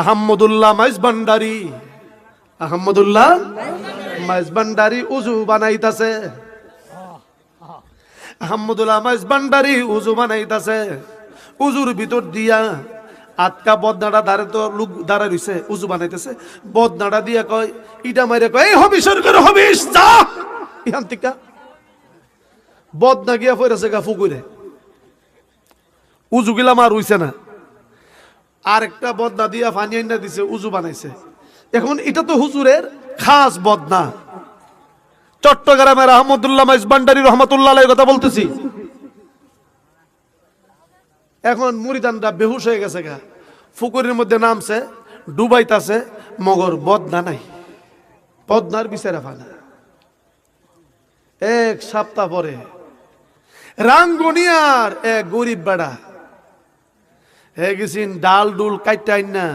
আহমদুল্লাহ মাইজ ভান্ডারি আহমদুল্লাহ মাইজ ভান্ডারি উজু বানাইতাছে। আহমদুল্লাহ মাইজ ভান্ডারি উজু বানাইতাছে। উজুর ভিতর দিয়া আটকা বদনাটা দাঁড়ে তো লোক দাঁড়া রইছে, উজু বানাইতেছে। বদনাটা দিয়া কয়, ইটা মাইরে কয়, এই হবিস করে হবিস যা! ইহান টিকা। বদনা গিয়া ফেরেছে গা ফুকুরে। উজু গিলা মার হইছে না। আরেকটা বদনা দিয়া ফানি আইনা দিছে, উজু বানাইছে। এখন এটা তো হুজুরের খাস বদনা। চট্টগ্রামের আহমদুল্লাহ মাইজবান্ডারি রহমতুল্লাহ কথা বলতেছি। এখন মুরিদানরা বেহুশ হয়ে গেছে গা। ফুকুরের মধ্যে নামছে, ডুবাইতাছে, মগর বদনা নাই। বদনার বিচারে ফানা এক সপ্তাহ পরে। রাঙ্গুনিয়ার এক গরিব বেড়া হে গেছিন ডাল ডুল কাইটাইন না।